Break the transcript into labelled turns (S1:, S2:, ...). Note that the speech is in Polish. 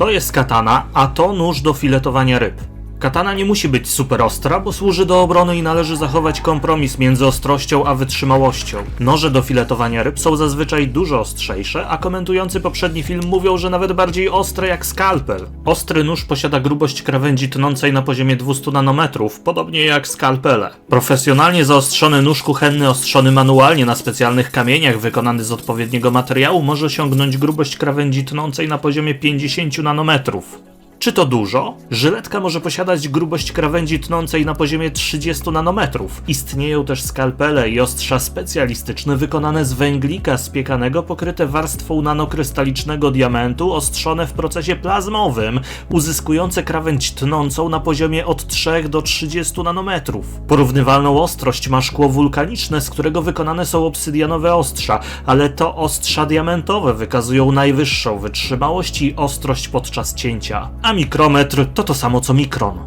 S1: To jest katana, a to nóż do filetowania ryb. Katana nie musi być super ostra, bo służy do obrony i należy zachować kompromis między ostrością a wytrzymałością. Noże do filetowania ryb są zazwyczaj dużo ostrzejsze, a komentujący poprzedni film mówią, że nawet bardziej ostre jak skalpel. Ostry nóż posiada grubość krawędzi tnącej na poziomie 200 nanometrów, podobnie jak skalpele. Profesjonalnie zaostrzony nóż kuchenny ostrzony manualnie na specjalnych kamieniach wykonany z odpowiedniego materiału może osiągnąć grubość krawędzi tnącej na poziomie 50 nanometrów. Czy to dużo? Żyletka może posiadać grubość krawędzi tnącej na poziomie 30 nanometrów. Istnieją też skalpele i ostrza specjalistyczne wykonane z węglika spiekanego pokryte warstwą nanokrystalicznego diamentu ostrzone w procesie plazmowym, uzyskujące krawędź tnącą na poziomie od 3 do 30 nanometrów. Porównywalną ostrość ma szkło wulkaniczne, z którego wykonane są obsydianowe ostrza, ale to ostrza diamentowe wykazują najwyższą wytrzymałość i ostrość podczas cięcia. A mikrometr to to samo co mikron.